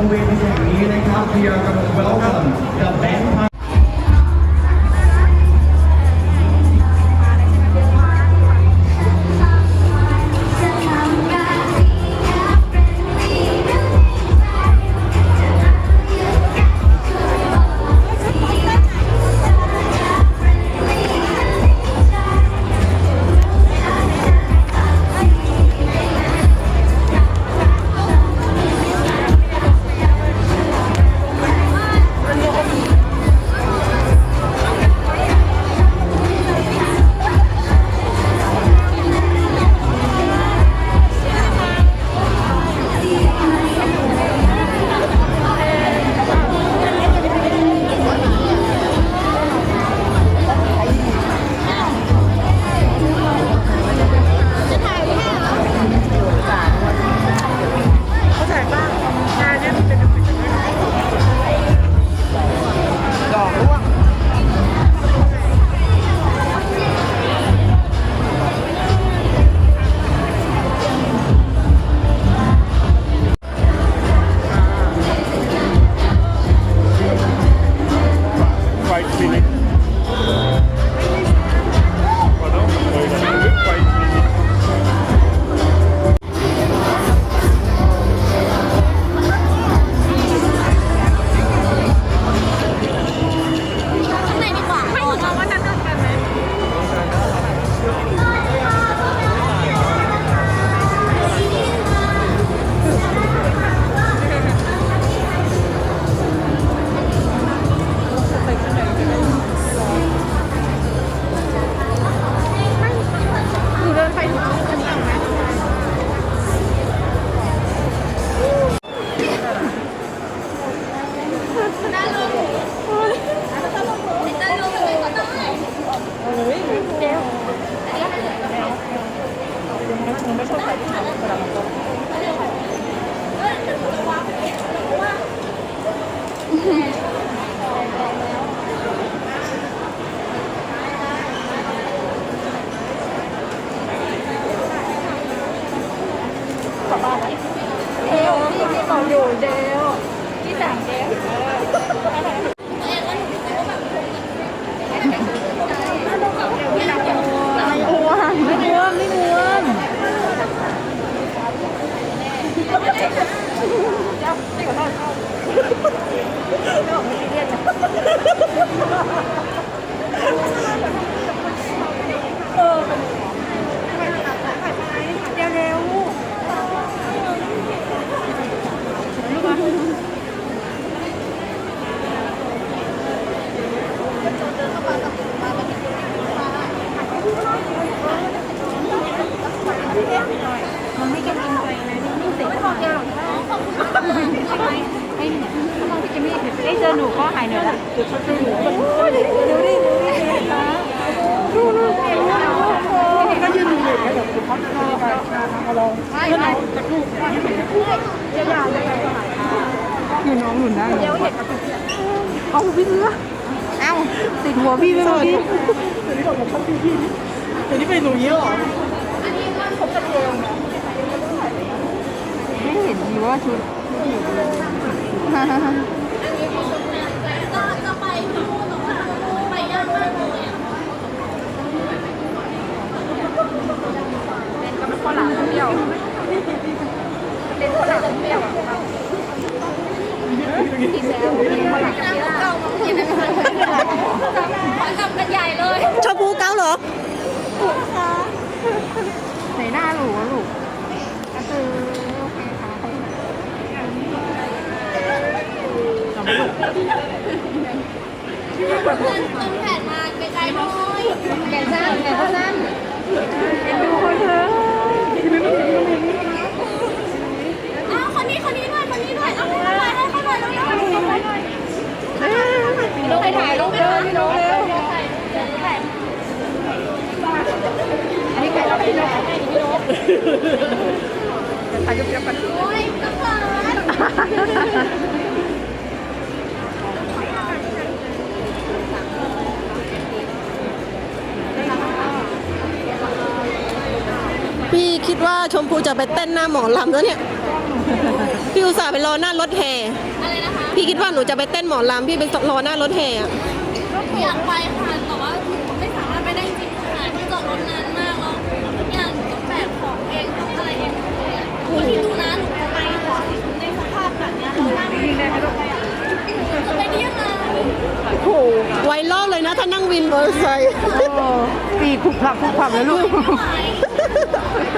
นเวทีแห่งนี้นะครับ we are going to welcome the band ลองให้เราจะลูกจะยาวจะยาวอยู่น้องหนุนได้เดี๋ยวเห็นเอาพี่เสือเอ้าติดหัวพี่ไปหมดเดี๋ยวนี้บอกกับเขาพี่พี่เดี๋ยวนี้เป็นหนูเยอะหรอไม่เห็นดีว่าชุดก็จะไปดูแต่ว่าไปยากมากเลยอะ เป็นก็เป็นข้าวหลามเปรี้ยวเป็นข้าวหลามเปรี้ยวอีกแล้วเป็นข้าวหลามเปรี้ยว เก่ามองเห็นไหมขอกลับกันใหญ่เลย ชอบภูเก้าเหรอ ไหนหน้าหลูลูกก็คือโอเคค่ะ เราไม่หลบเดินต้นแผนมาไกลๆหน่อยแกสั้นแกก็สั้นเป็นดูคนเถอะอ้าวคนนี้คนนี้ด้วยคนนี้ด้วยเอาให้หน่อยให้เขาหน่อยแล้วลงไปถ่ายรูปเร็วพี่น้องเร็วอันนี้ใครเราพี่น้องพี่น้องถ่ายรูปเดียวกันโอ้ยน้ำหวาน พี่คิดว่าชมพูจะไปเต้นหน้าหมอลำแล้วเนี่ยหนูพี่อุตส่าห์ไปรอหน้ารถแห่อะไรนะคะพี่คิดว่าหนูจะไปเต้นหมอลำพี่ไปรอหน้ารถแห่อะอยากไปค่ะแต่ว่าไม่สามารถไปได้จริงค่ะที่จอดรถนานมากแล้วทุกอย่างหนูต้องแบกของเองทำอะไรเองเลยอะพี่ดูนะหนูไปของในสภาพแบบเนี้ยเรานั่งจะไปได้ยังไงโอ้โหไวรัลเลยนะถ้านั่งวินมอเตอร์ไซค์ปีกขุกผับขุกผับเลยลูกโอ้ย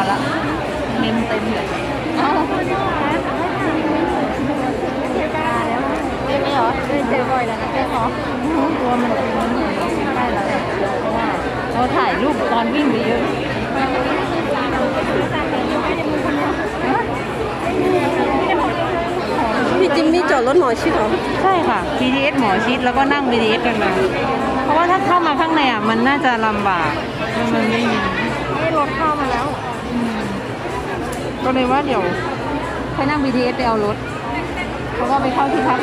พอละเมมเต็มเลยอ๋อเจอไม่เหรอเจอบ่อยแล้วนะเจ๊ขอตัวมันเป็นมันเหมือนได้แล้วเพราะว่าเราถ่ายรูปตอนวิ่งไปเยอะพี่จิมมี่จอดรถหมอชิดเหรอ ใช่ค่ะ BTS หมอชิดแล้วก็นั่ง BTS กันมาเพราะว่าถ้าเข้ามาข้างในอะมันน่าจะลำบากมันมันไม่มีให้รถเข้ามาแล้ว ก็เลยว่าเดี๋ยวค่อยนั่ง BTS ไปเอารถแล้วก็ไปเข้าที่พัก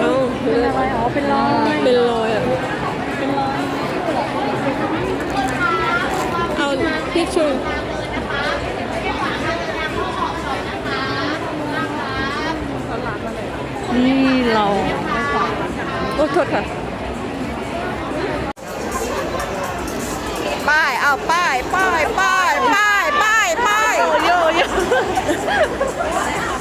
เอ้าเป็นอะไรอ๋อเป็นรอยเป็นรอยอะเอาพี่ชูนี่เราโอ้โทษค่ะป้ายเอาป้ายป้ายป้ายป้ายป้าย ป้าย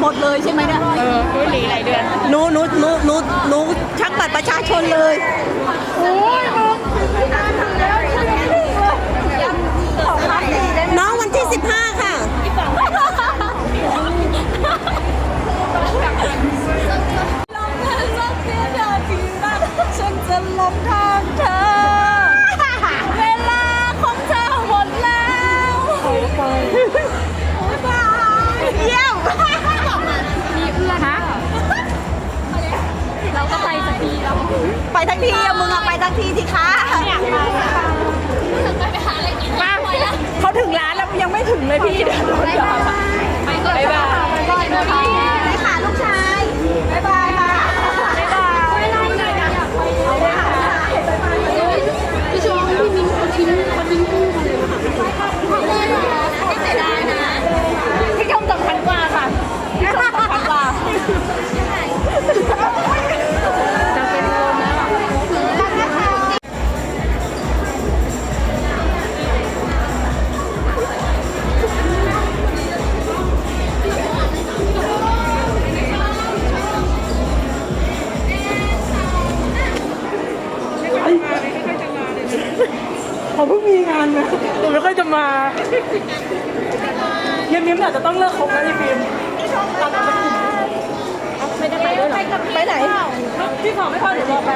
หมดเลยใช่ไหมเนี่ยเออรู้หลีหลายเดือนหนูหนูหนูหนูหนูชักบัตรประชาชนเลยโอ้ยมึงทำแล้วทำแล้วขอพักดีได้ไหมน้องวันที่ 15 ค่ะ ฉันจะลงทาง ทั้งทีอะมึงอะไปทั้งทีสิคะอยากไปไปไปหาอะไรกินมาไปแล้วเขาถึงร้านแล้วยังไม่ถึงเลยพี่เดี๋ยวรถจอดไปก่อน บ๊ายบาย เย็นนี้อาจจะต้องเลิกคบแล้วพี่ฟิล์มไม่ได้ไปด้วยเหรอไปไหน พี่ขอไม่พอเดี๋ยวรอแป๊บ